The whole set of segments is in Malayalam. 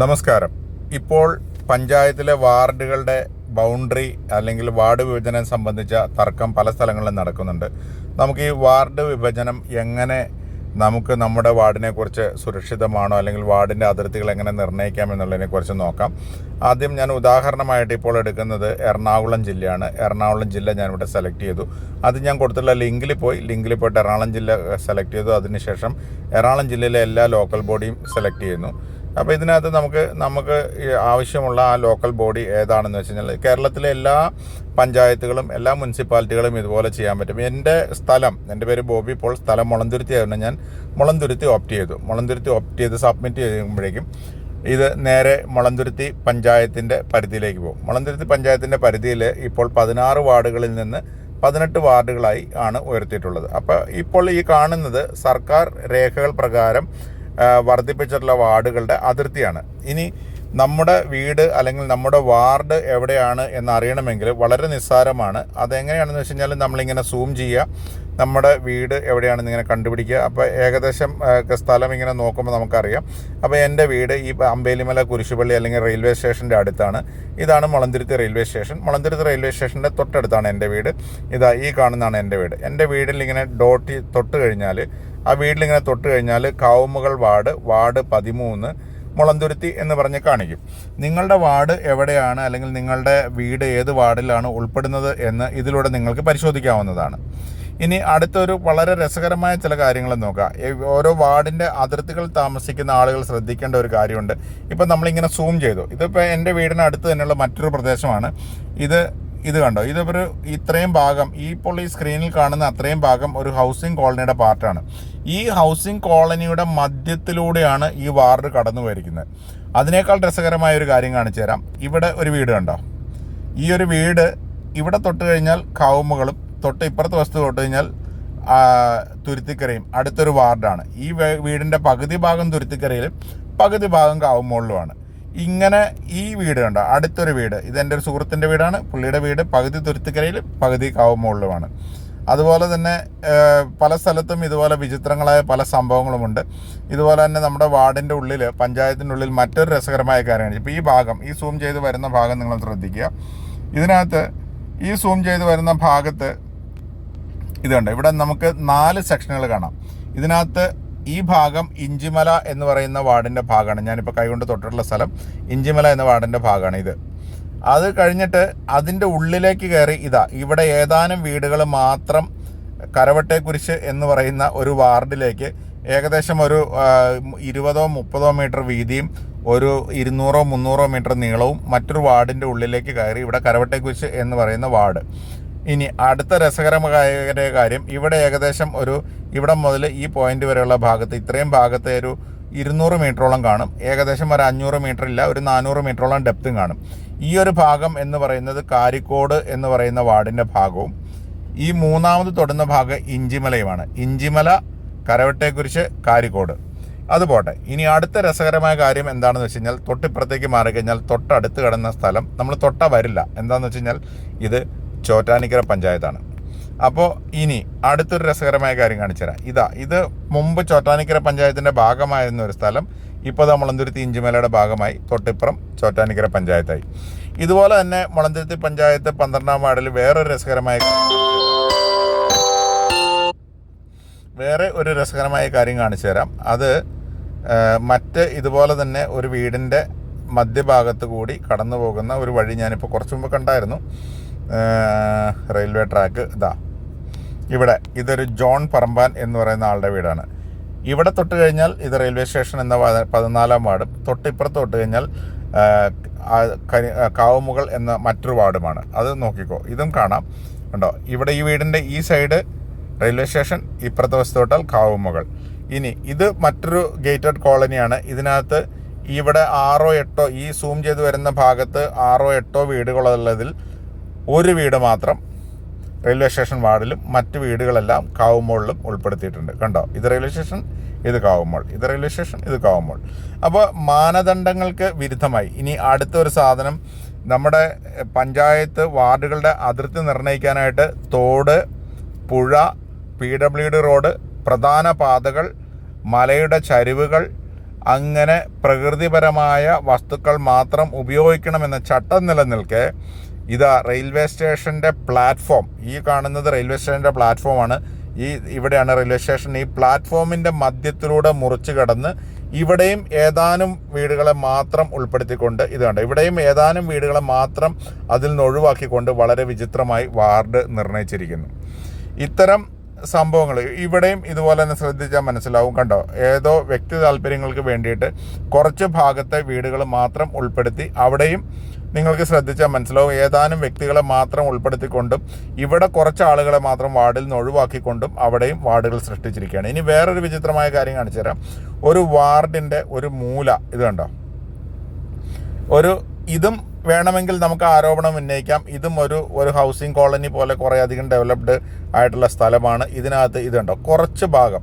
നമസ്കാരം. ഇപ്പോൾ പഞ്ചായത്തിലെ വാർഡുകളുടെ ബൗണ്ടറി അല്ലെങ്കിൽ വാർഡ് വിഭജനം സംബന്ധിച്ച തർക്കം പല സ്ഥലങ്ങളിലും നടക്കുന്നുണ്ട്. നമുക്ക് ഈ വാർഡ് വിഭജനം എങ്ങനെ നമുക്ക് നമ്മുടെ വാർഡിനെക്കുറിച്ച് സുരക്ഷിതമാണോ അല്ലെങ്കിൽ വാർഡിന്റെ അതിർത്തികൾ എങ്ങനെ നിർണയിക്കാം എന്നുള്ളതിനെക്കുറിച്ച് നോക്കാം. ആദ്യം ഞാൻ ഉദാഹരണമായിട്ട് ഇപ്പോൾ എടുക്കുന്നത് എറണാകുളം ജില്ലയാണ്. എറണാകുളം ജില്ല ഞാനിവിടെ സെലക്ട് ചെയ്തു. അത് ഞാൻ കൊടുത്തുള്ള ലിങ്കിൽ പോയി. ലിങ്കിൽ പോയിട്ട് എറണാകുളം ജില്ല സെലക്ട് ചെയ്തു. അതിനുശേഷം എറണാകുളം ജില്ലയിലെ എല്ലാ ലോക്കൽ ബോഡിയും സെലക്ട് ചെയ്യുന്നു. അപ്പോൾ ഇതിനകത്ത് നമുക്ക് നമുക്ക് ആവശ്യമുള്ള ആ ലോക്കൽ ബോഡി ഏതാണെന്ന് വെച്ച് കഴിഞ്ഞാൽ കേരളത്തിലെ എല്ലാ പഞ്ചായത്തുകളും എല്ലാ മുനിസിപ്പാലിറ്റികളും ഇതുപോലെ ചെയ്യാൻ പറ്റും. എന്റെ സ്ഥലം എന്റെ പേര് ബോബി ഇപ്പോൾ സ്ഥലം മുളന്തുരുത്തി ആയിരുന്നു ഞാൻ മുളന്തുരുത്തി ഓപ്റ്റ് ചെയ്തു. മുളന്തുരുത്തി ഓപ്റ്റ് ചെയ്ത് സബ്മിറ്റ് ചെയ്യുമ്പോഴേക്കും ഇത് നേരെ മുളന്തുരുത്തി പഞ്ചായത്തിന്റെ പരിധിയിലേക്ക് പോകും. മുളന്തുരുത്തി പഞ്ചായത്തിന്റെ പരിധിയിൽ ഇപ്പോൾ പതിനാറ് വാർഡുകളിൽ നിന്ന് പതിനെട്ട് വാർഡുകളായി ആണ് ഉയർത്തിയിട്ടുള്ളത്. അപ്പോൾ ഇപ്പോൾ ഈ കാണുന്നത് സർക്കാർ രേഖകൾ പ്രകാരം വർദ്ധിപ്പിച്ചിട്ടുള്ള വാർഡുകളുടെ അതിർത്തിയാണ്. ഇനി നമ്മുടെ വീട് അല്ലെങ്കിൽ നമ്മുടെ വാർഡ് എവിടെയാണ് എന്ന് അറിയണമെങ്കിൽ വളരെ നിസ്സാരമാണ്. അതെങ്ങനെയാണെന്ന് വെച്ച് കഴിഞ്ഞാൽ നമ്മളിങ്ങനെ സൂം ചെയ്യുക. നമ്മുടെ വീട് എവിടെയാണെന്ന് ഇങ്ങനെ കണ്ടുപിടിക്കുക. അപ്പോൾ ഏകദേശം സ്ഥലം ഇങ്ങനെ നോക്കുമ്പോൾ നമുക്കറിയാം. അപ്പോൾ എന്റെ വീട് ഈ അമ്പേലിമല കുരിശുപള്ളി അല്ലെങ്കിൽ റെയിൽവേ സ്റ്റേഷന്റെ അടുത്താണ്. ഇതാണ് Mulanthuruthy railway station. Mulanthuruthy railway സ്റ്റേഷന്റെ തൊട്ടടുത്താണ് എന്റെ വീട്. ഇതാ ഈ കാണുന്നതാണ് എന്റെ വീട്. എന്റെ വീടിൽ ഇങ്ങനെ ഡോട്ട് തൊട്ട് കഴിഞ്ഞാൽ ആ വീട്ടിലിങ്ങനെ തൊട്ട് കഴിഞ്ഞാൽ കാവുമുകൾ വാർഡ് വാർഡ് പതിമൂന്ന് മുളന്തുരുത്തി എന്ന് പറഞ്ഞ് കാണിക്കും. നിങ്ങളുടെ വാർഡ് എവിടെയാണ് അല്ലെങ്കിൽ നിങ്ങളുടെ വീട് ഏത് വാർഡിലാണ് ഉൾപ്പെടുന്നത് എന്ന് ഇതിലൂടെ നിങ്ങൾക്ക് പരിശോധിക്കാവുന്നതാണ്. ഇനി അടുത്തൊരു വളരെ രസകരമായ ചില കാര്യങ്ങൾ നോക്കാം ഓരോ വാർഡിന്റെ അതിർത്തികൾ താമസിക്കുന്ന ആളുകൾ ശ്രദ്ധിക്കേണ്ട ഒരു കാര്യമുണ്ട്. ഇപ്പം നമ്മളിങ്ങനെ സൂം ചെയ്തു. ഇതിപ്പോൾ എന്റെ വീടിന് അടുത്ത് തന്നെയുള്ള മറ്റൊരു പ്രദേശമാണ്. ഇത് ഇത് കണ്ടോ? ഇത് ഒരു ഇത്രയും ഭാഗം ഈ ഇപ്പോൾ ഈ സ്ക്രീനിൽ കാണുന്ന അത്രയും ഭാഗം ഒരു ഹൗസിംഗ് കോളനിയുടെ പാർട്ടാണ് ഈ ഹൗസിംഗ് കോളനിയുടെ മധ്യത്തിലൂടെയാണ് ഈ വാർഡ് കടന്നു പോയിരിക്കുന്നത്. അതിനേക്കാൾ രസകരമായ ഒരു കാര്യം കാണിച്ചു തരാം. ഇവിടെ ഒരു വീട് കണ്ടോ? ഈ ഒരു വീട് ഇവിടെ തൊട്ട് കഴിഞ്ഞാൽ കാവുമുകളും തൊട്ട് ഇപ്പുറത്തെ വസ്തു തൊട്ട് കഴിഞ്ഞാൽ തുരുത്തിക്കരയും. അടുത്തൊരു വാർഡാണ് ഈ വീടിന്റെ പകുതി ഭാഗം തുരുത്തിക്കരയിലും പകുതി ഭാഗം കാവുമുകളിലുമാണ് ഇങ്ങനെ ഈ വീട് കണ്ടോ? അടുത്തൊരു വീട്. ഇത് എന്റെ ഒരു സുഹൃത്തിന്റെ വീടാണ്. പുള്ളിയുടെ വീട് പകുതി തുരുത്തുകരയിൽ പകുതി കാവുമുകളിലുമാണ് അതുപോലെ തന്നെ പല സ്ഥലത്തും ഇതുപോലെ വിചിത്രങ്ങളായ പല സംഭവങ്ങളുമുണ്ട്. ഇതുപോലെ തന്നെ നമ്മുടെ വാർഡിന്റെ ഉള്ളിൽ പഞ്ചായത്തിന്റെ ഉള്ളിൽ മറ്റൊരു രസകരമായ കാര്യമാണ്. ഇപ്പോൾ ഈ ഭാഗം ഈ സൂം ചെയ്ത് വരുന്ന ഭാഗം നിങ്ങൾ ശ്രദ്ധിക്കുക. ഇതിനകത്ത് ഈ സൂം ചെയ്ത് വരുന്ന ഭാഗത്ത് ഇതുണ്ട് ഇവിടെ നമുക്ക് നാല് സെക്ഷനുകൾ കാണാം. ഇതിനകത്ത് ഈ ഭാഗം ഇഞ്ചിമല എന്ന് പറയുന്ന വാർഡിന്റെ ഭാഗമാണ്. ഞാനിപ്പോൾ കൈകൊണ്ട് തൊട്ടിട്ടുള്ള സ്ഥലം ഇഞ്ചിമല എന്ന വാർഡിന്റെ ഭാഗമാണ് ഇത്. അത് കഴിഞ്ഞിട്ട് അതിന്റെ ഉള്ളിലേക്ക് കയറി ഇതാ ഇവിടെ ഏതാനും വീടുകൾ മാത്രം കരവട്ടെക്കുരിശ് എന്ന് പറയുന്ന ഒരു വാർഡിലേക്ക് ഏകദേശം ഒരു ഇരുപതോ മുപ്പതോ മീറ്റർ വീതിയും ഒരു ഇരുന്നൂറോ മുന്നൂറോ മീറ്റർ നീളവും മറ്റൊരു വാർഡിന്റെ ഉള്ളിലേക്ക് കയറി ഇവിടെ കരവട്ടെക്കുരിശ് എന്ന് പറയുന്ന വാർഡ്. ഇനി അടുത്ത രസകരമായ കാര്യം ഇവിടെ ഏകദേശം ഒരു ഇവിടെ മുതൽ ഈ പോയിന്റ് വരെയുള്ള ഭാഗത്ത് ഇത്രയും ഭാഗത്തെ ഒരു ഇരുന്നൂറ് മീറ്ററോളം കാണും. ഏകദേശം ഒരു അഞ്ഞൂറ് മീറ്റർ ഇല്ല ഒരു നാനൂറ് മീറ്ററോളം ഡെപ്തും കാണും. ഈ ഒരു ഭാഗം എന്ന് പറയുന്നത് കാരിക്കോട് എന്ന് പറയുന്ന വാർഡിന്റെ ഭാഗവും ഈ മൂന്നാമത് തൊടുന്ന ഭാഗം ഇഞ്ചിമലയുമാണ്. ഇഞ്ചിമല കരവട്ടയെക്കുറിച്ച് കാരിക്കോട്. അതുപോട്ടെ ഇനി അടുത്ത രസകരമായ കാര്യം എന്താണെന്ന് വെച്ച് കഴിഞ്ഞാൽ തൊട്ടിപ്പുറത്തേക്ക് മാറിക്കഴിഞ്ഞാൽ തൊട്ടടുത്ത് കിടന്ന സ്ഥലം നമ്മൾ തൊട്ട വരില്ല. എന്താണെന്ന് വെച്ച് കഴിഞ്ഞാൽ ഇത് ചോറ്റാനിക്കര പഞ്ചായത്താണ്. അപ്പോൾ ഇനി അടുത്തൊരു രസകരമായ കാര്യം കാണിച്ചു തരാം. ഇതാ ഇത് മുമ്പ് ചോറ്റാനിക്കര പഞ്ചായത്തിന്റെ ഭാഗമായിരുന്ന ഒരു സ്ഥലം ഇപ്പോൾ അത് മുളന്തുരുത്തി ഇഞ്ചിമലയുടെ ഭാഗമായി തൊട്ടിപ്പുറം ചോറ്റാനിക്കര പഞ്ചായത്തായി. ഇതുപോലെ തന്നെ മുളന്തുരുത്തി പഞ്ചായത്ത് പന്ത്രണ്ടാം വാർഡിൽ വേറൊരു രസകരമായ വേറെ ഒരു രസകരമായ കാര്യം കാണിച്ചു തരാം. അത് മറ്റ് ഇതുപോലെ തന്നെ ഒരു വീടിന്റെ മധ്യഭാഗത്ത് കൂടി കടന്നു പോകുന്ന ഒരു വഴി ഞാനിപ്പോൾ കുറച്ച് മുമ്പ് കണ്ടായിരുന്നു. റെയിൽവേ ട്രാക്ക് ഇതാ. ഇവിടെ ഇതൊരു ജോൺ പറമ്പാൻ എന്ന് പറയുന്ന ആളുടെ വീടാണ്. ഇവിടെ തൊട്ട് കഴിഞ്ഞാൽ ഇത് റെയിൽവേ സ്റ്റേഷൻ എന്ന പതിനാലാം വാർഡും തൊട്ടിപ്പുറത്ത് തൊട്ട് കഴിഞ്ഞാൽ കാവുമുകൾ എന്ന മറ്റൊരു വാർഡുമാണ്. അത് നോക്കിക്കോ. ഇതും കാണാം. ഉണ്ടോ ഇവിടെ ഈ വീടിന്റെ ഈ സൈഡ് റെയിൽവേ സ്റ്റേഷൻ ഇപ്പുറത്തെ വശത്തോട്ടാൽ തൊട്ടാൽ കാവുമുകൾ. ഇനി ഇത് മറ്റൊരു ഗേറ്റഡ് കോളനിയാണ്. ഇതിനകത്ത് ഇവിടെ ആറോ എട്ടോ ഈ സൂം ചെയ്ത് വരുന്ന ഭാഗത്ത് ആറോ എട്ടോ വീടുകളുള്ളതിൽ ഒരു വീട് മാത്രം റെയിൽവേ സ്റ്റേഷൻ വാർഡിലും മറ്റ് വീടുകളെല്ലാം കാവുമോളിലും ഉൾപ്പെടുത്തിയിട്ടുണ്ട്. കണ്ടോ? ഇത് റെയിൽവേ സ്റ്റേഷൻ ഇത് കാവുമോൾ ഇത് റെയിൽവേ സ്റ്റേഷൻ ഇത് കാവുമോൾ അപ്പോൾ മാനദണ്ഡങ്ങൾക്ക് വിരുദ്ധമായി. ഇനി അടുത്ത ഒരു സാധനം നമ്മുടെ പഞ്ചായത്ത് വാർഡുകളുടെ അതിർത്തി നിർണയിക്കാനായിട്ട് തോട് പുഴ പി ഡബ്ല്യു ഡി റോഡ് പ്രധാന പാതകൾ മലയുടെ ചരിവുകൾ അങ്ങനെ പ്രകൃതിപരമായ വസ്തുക്കൾ മാത്രം ഉപയോഗിക്കണമെന്ന ചട്ടം നിലനിൽക്കെ ഇതാ റെയിൽവേ സ്റ്റേഷന്റെ പ്ലാറ്റ്ഫോം. ഈ കാണുന്നത് റെയിൽവേ സ്റ്റേഷന്റെ പ്ലാറ്റ്ഫോമാണ്. ഈ ഇവിടെയാണ് റെയിൽവേ സ്റ്റേഷൻ. ഈ പ്ലാറ്റ്ഫോമിന്റെ മധ്യത്തിലൂടെ മുറിച്ച് കടന്ന് ഇവിടെയും ഏതാനും വീടുകളെ മാത്രം ഉൾപ്പെടുത്തിക്കൊണ്ട് ഇത് കണ്ടോ? ഇവിടെയും ഏതാനും വീടുകളെ മാത്രം അതിൽ നിന്ന് ഒഴിവാക്കിക്കൊണ്ട് വളരെ വിചിത്രമായി വാർഡ് നിർണയിച്ചിരിക്കുന്നു. ഇത്തരം സംഭവങ്ങൾ ഇവിടെയും ഇതുപോലെ തന്നെ ശ്രദ്ധിച്ചാൽ മനസ്സിലാവും. കണ്ടോ? ഏതോ വ്യക്തി താല്പര്യങ്ങൾക്ക് വേണ്ടിയിട്ട് കുറച്ച് ഭാഗത്തെ വീടുകൾ മാത്രം ഉൾപ്പെടുത്തി അവിടെയും നിങ്ങൾക്ക് ശ്രദ്ധിച്ചാൽ മനസ്സിലാവും. ഏതാനും വ്യക്തികളെ മാത്രം ഉൾപ്പെടുത്തിക്കൊണ്ടും ഇവിടെ കുറച്ച് ആളുകളെ മാത്രം വാർഡിൽ നിന്ന് ഒഴിവാക്കിക്കൊണ്ടും അവിടെയും വാർഡുകൾ സൃഷ്ടിച്ചിരിക്കുകയാണ്. ഇനി വേറൊരു വിചിത്രമായ കാര്യം കാണിച്ചു തരാം. ഒരു വാർഡിന്റെ ഒരു മൂല ഇത് കണ്ടോ? ഒരു ഇതും വേണമെങ്കിൽ നമുക്ക് ആരോപണം ഉന്നയിക്കാം. ഇതും ഒരു ഒരു ഹൗസിംഗ് കോളനി പോലെ കുറേ അധികം ഡെവലപ്ഡ് ആയിട്ടുള്ള സ്ഥലമാണ്. ഇതിനകത്ത് ഇതുണ്ടോ കുറച്ച് ഭാഗം.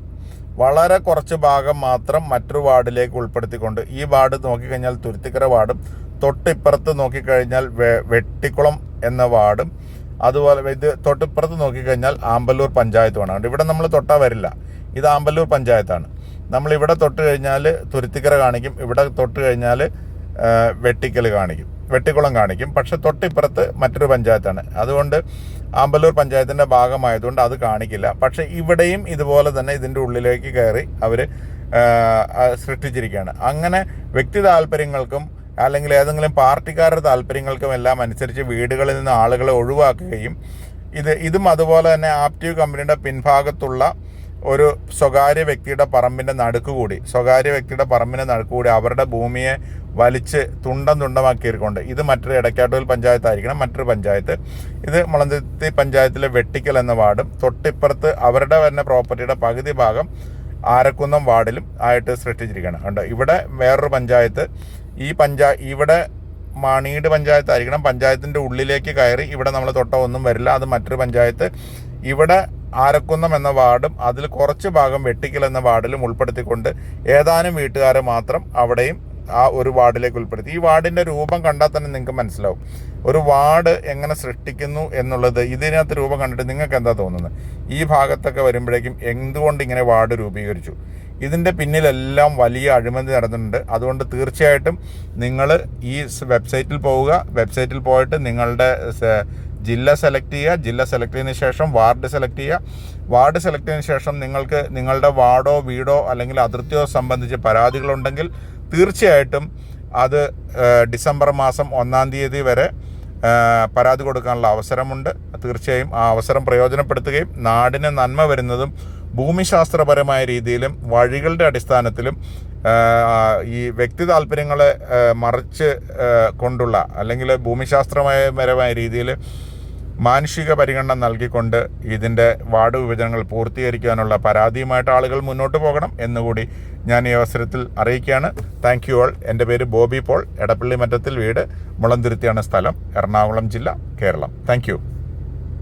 വളരെ കുറച്ച് ഭാഗം മാത്രം മറ്റൊരു വാർഡിലേക്ക് ഉൾപ്പെടുത്തിക്കൊണ്ട് ഈ വാർഡ് നോക്കിക്കഴിഞ്ഞാൽ തുരുത്തിക്കര വാർഡും തൊട്ടിപ്പുറത്ത് നോക്കിക്കഴിഞ്ഞാൽ വെ- വെട്ടിക്കുളം എന്ന വാർഡും അതുപോലെ ഇത് തൊട്ടിപ്പുറത്ത് നോക്കിക്കഴിഞ്ഞാൽ ആമ്പല്ലൂർ പഞ്ചായത്തുമാണ്. അതുകൊണ്ട് ഇവിടെ നമ്മൾ തൊട്ടാ വരില്ല. ഇത് ആമ്പല്ലൂർ പഞ്ചായത്താണ്. നമ്മൾ ഇവിടെ തൊട്ട് കഴിഞ്ഞാൽ തുരുത്തിക്കര കാണിക്കും ഇവിടെ തൊട്ട് കഴിഞ്ഞാൽ വെട്ടിക്കൽ കാണിക്കും വെട്ടിക്കുളം കാണിക്കും. പക്ഷെ തൊട്ടിപ്പുറത്ത് മറ്റൊരു പഞ്ചായത്താണ്. അതുകൊണ്ട് ആമ്പല്ലൂർ പഞ്ചായത്തിന്റെ ഭാഗമായതുകൊണ്ട് അത് കാണിക്കില്ല. പക്ഷെ ഇവിടെയും ഇതുപോലെ തന്നെ ഇതിന്റെ ഉള്ളിലേക്ക് കയറി അവർ സൃഷ്ടിച്ചിരിക്കുകയാണ്. അങ്ങനെ വ്യക്തി താല്പര്യങ്ങൾക്കും അല്ലെങ്കിൽ ഏതെങ്കിലും പാർട്ടിക്കാരുടെ താല്പര്യങ്ങൾക്കും എല്ലാം അനുസരിച്ച് വീടുകളിൽ നിന്ന് ആളുകളെ ഒഴിവാക്കുകയും ഇത് ഇതും അതുപോലെ തന്നെ ആപ്റ്റീവ് കമ്പനിയുടെ പിൻഭാഗത്തുള്ള ഒരു സ്വകാര്യ വ്യക്തിയുടെ പറമ്പിന്റെ നടുക്ക് കൂടി സ്വകാര്യ വ്യക്തിയുടെ പറമ്പിന്റെ നടുക്ക് കൂടി അവരുടെ ഭൂമിയെ വലിച്ച് തുണ്ടം തുണ്ടമാക്കിയിരിക്കൊണ്ട് ഇത് മറ്റൊരു എടക്കാട്ടൂൽ പഞ്ചായത്തായിരിക്കണം മറ്റൊരു പഞ്ചായത്ത്. ഇത് മുളന്തുരുത്തി പഞ്ചായത്തിലെ വെട്ടിക്കൽ എന്ന വാർഡും തൊട്ടിപ്പുറത്ത് അവരുടെ തന്നെ പ്രോപ്പർട്ടിയുടെ പകുതി ഭാഗം ആരക്കുന്നം വാർഡിലും ആയിട്ട് സൃഷ്ടിച്ചിരിക്കുകയാണ്. ഉണ്ട് ഇവിടെ വേറൊരു പഞ്ചായത്ത് ഈ പഞ്ചായ ഇവിടെ മണീട് പഞ്ചായത്തായിരിക്കണം. പഞ്ചായത്തിന്റെ ഉള്ളിലേക്ക് കയറി ഇവിടെ നമ്മൾ തൊട്ട ഒന്നും വരില്ല. അത് മറ്റൊരു പഞ്ചായത്ത്. ഇവിടെ ആരക്കുന്നം എന്ന വാർഡും അതിൽ കുറച്ച് ഭാഗം വെട്ടിക്കൽ എന്ന വാർഡിലും ഉൾപ്പെടുത്തിക്കൊണ്ട് ഏതാനും വീട്ടുകാരെ മാത്രം അവിടെയും ആ ഒരു വാർഡിലേക്ക് ഉൾപ്പെടുത്തി. ഈ വാർഡിന്റെ രൂപം കണ്ടാൽ തന്നെ നിങ്ങൾക്ക് മനസ്സിലാവും. ഒരു വാർഡ് എങ്ങനെ സൃഷ്ടിക്കുന്നു എന്നുള്ളത് ഇതിനകത്ത് രൂപം കണ്ടിട്ട് നിങ്ങൾക്ക് എന്താ തോന്നുന്നത്? ഈ ഭാഗത്തൊക്കെ വരുമ്പോഴേക്കും എന്തുകൊണ്ട് ഇങ്ങനെ വാർഡ് രൂപീകരിച്ചു? ഇതിന്റെ പിന്നിലെല്ലാം വലിയ അഴിമതി നടന്നിട്ടുണ്ട്. അതുകൊണ്ട് തീർച്ചയായിട്ടും നിങ്ങൾ ഈ വെബ്സൈറ്റിൽ പോവുക. വെബ്സൈറ്റിൽ പോയിട്ട് നിങ്ങളുടെ ജില്ല സെലക്ട് ചെയ്യുക. ജില്ല സെലക്ട് ചെയ്തതിന് ശേഷം വാർഡ് സെലക്ട് ചെയ്യുക. വാർഡ് സെലക്ട് ചെയ്തതിന് ശേഷം നിങ്ങൾക്ക് നിങ്ങളുടെ വാർഡോ വീടോ അല്ലെങ്കിൽ അതിർത്തിയോ സംബന്ധിച്ച് പരാതികളുണ്ടെങ്കിൽ തീർച്ചയായിട്ടും അത് ഡിസംബർ മാസം ഒന്നാം തീയതി വരെ പരാതി കൊടുക്കാനുള്ള അവസരമുണ്ട്. തീർച്ചയായും ആ അവസരം പ്രയോജനപ്പെടുത്തുകയും നാടിന് നന്മ വരുന്നതും ഭൂമിശാസ്ത്രപരമായ രീതിയിലും വഴികളുടെ അടിസ്ഥാനത്തിലും ഈ വ്യക്തി താല്പര്യങ്ങളെ മറിച്ച് കൊണ്ടുള്ള അല്ലെങ്കിൽ ഭൂമിശാസ്ത്രപരമായ രീതിയിൽ മാനുഷിക പരിഗണന നൽകിക്കൊണ്ട് ഇതിന്റെ വാർഡ് വിഭജനങ്ങൾ പൂർത്തീകരിക്കാനുള്ള പരാതിയുമായിട്ട് ആളുകൾ മുന്നോട്ട് പോകണം എന്നുകൂടി ഞാൻ ഈ അവസരത്തിൽ അറിയിക്കുകയാണ്. താങ്ക് യു ഓൾ എന്റെ പേര് ബോബി പോൾ. എടപ്പള്ളി മറ്റത്തിൽ വീട്. മുളന്തുരുത്തിയാണ് സ്ഥലം. എറണാകുളം ജില്ല കേരളം. താങ്ക്